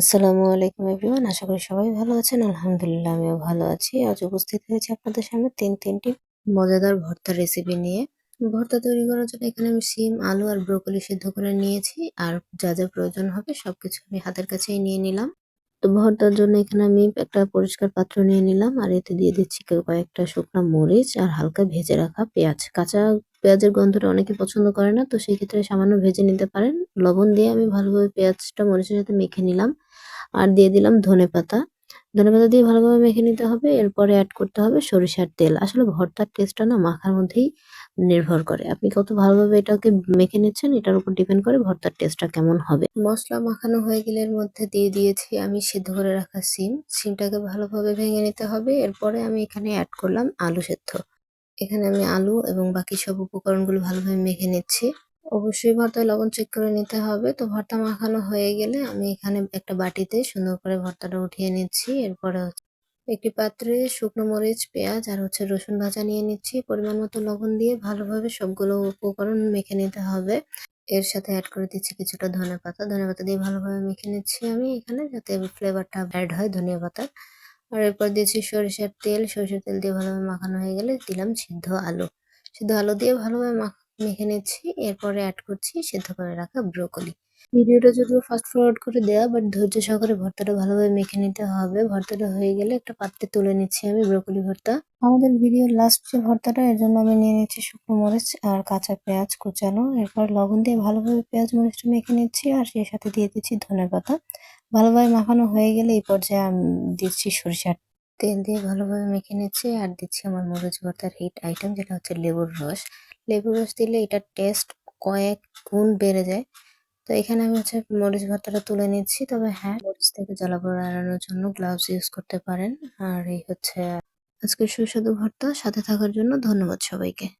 আসসালামু আলাইকুম এভরিওয়ান, আশা করি সবাই ভালো আছেন। আলহামদুলিল্লাহ, আমিও ভালো আছি। আজ উপস্থিত হয়েছি আপনাদের সামনে তিন তিনটি মজাদার ভর্তার রেসিপি নিয়ে। ভর্তা তৈরি করার জন্য এখানে আমি সিম আলু আর ব্রোকলি সিদ্ধ করে নিয়েছি। আর যা যা প্রয়োজন হবে সবকিছু আমি হাতের কাছেই নিয়ে নিলাম। তো ভর্তার জন্য এখানে আমি একটা পরিষ্কার পাত্র নিয়ে নিলাম। আর এতে দিয়ে দিচ্ছি কয়েকটা শুকনো মরিচ আর হালকা ভেজে রাখা পেঁয়াজ। কাঁচা পেঁয়াজের গন্ধটা অনেকে পছন্দ করে না, তো সেই ক্ষেত্রে সামান্য ভেজে নিতে পারেন। লবণ দিয়ে আমি ভালোভাবে পেঁয়াজটা মরিচের সাথে মেখে নিলাম। আর দিয়ে দিলাম ধনেপাতা ধনেপাতা দিয়ে ভালোভাবে মেখে নিতে হবে, এরপরে অ্যাড করতে হবে সরিষার তেল। আসলে ভর্তার টেস্টটা না মাখার মধ্যেই নির্ভর করে। আপনি কত ভালোভাবে এটাকে মেখে নিচ্ছেন, এটার উপর ডিপেন্ড করে ভর্তার টেস্টটা কেমন হবে। মশলা মাখানো হয়ে গেলে এর মধ্যে দিয়ে দিয়েছি আমি সিদ্ধ করে রাখা সিম। সিমটাকে ভালোভাবে ভেঙে নিতে হবে। এরপরে আমি এখানে অ্যাড করলাম আলু সেদ্ধ। এখানে আমি আলু এবং বাকি সব উপকরণগুলো ভালোভাবে মেখে নিচ্ছি। অবশ্যই ভর্তায় লবণ চেক করে নিতে হবে। তো ভর্তা মাখানো হয়ে গেলে আমি এখানে একটা বাটিতে সুন্দর করে ভর্তাটা উঠিয়ে নিচ্ছি। এরপরে একটি পাত্রে শুকনো মরিচ, পেঁয়াজ আর হচ্ছে রসুন ভাজা নিয়ে নিচ্ছি। পরিমাণ মতো লবণ দিয়ে ভালোভাবে সবগুলো উপকরণ মেখে নিতে হবে। এর সাথে অ্যাড করে দিচ্ছি কিছুটা ধনে পাতা। ধনে পাতা দিয়ে ভালোভাবে মেখে নিচ্ছি আমি এখানে যাতে ফ্লেভারটা অ্যাড হয় ধনিয়া পাতার। আর এরপর দিয়েছি সরিষার তেল। সরিষার তেল দিয়ে ভালোভাবে মাখানো হয়ে গেলে দিলাম সিদ্ধ আলু। সিদ্ধ আলু দিয়ে ভালোভাবে মাখ মেখে নিচ্ছি, এরপরে অ্যাড করছি সেদ্ধ করে রাখা ব্রোকলি ভিডিওটা যদিও ফাস্ট ফরওয়ার্ড করে দেওয়া বাট ধৈর্য সহকারে ভর্তাটা ভালোভাবে মেখে নিতে হবে। ভর্তাটা হয়ে গেলে একটা পাত্রে তুলে নিচ্ছি আমি ব্রোকলি ভর্তা। আমাদের ভিডিওর লাস্ট যে ভর্তাটা, এর জন্য আমি নিয়ে নিচ্ছি শুকনো মরিচ আর কাঁচা পেঁয়াজ কুচানো। এরপর লবণ দিয়ে ভালোভাবে পেঁয়াজ মরিচটা মেখে নিচ্ছি আর সেই সাথে দিয়ে দিচ্ছি ধনে পাতা। ভালোভাবে মাখানো হয়ে গেলে এই পর্যায়ে আমি দিচ্ছি সরিষার তেল দিয়ে ভালোভাবে মেখে নিচ্ছি আর দিচ্ছি আমার মরিচ ভর্তার হিট আইটেম যেটা হচ্ছে লেবুর রস। লেবুর রস দিলে এটা টেস্ট কয়েক গুণ বেড়ে যায়। তো এখানে আমি হচ্ছে মরিচ ভর্তাটা তুলে নিচ্ছি। তবে হ্যাঁ মরিচ থেকে জ্বালাপোড়া এড়ানোর জন্য গ্লাভস ইউজ করতে পারেন। আর এই হচ্ছে আজকের সুস্বাদু ভর্তা। সাথে থাকার জন্য ধন্যবাদ সবাইকে।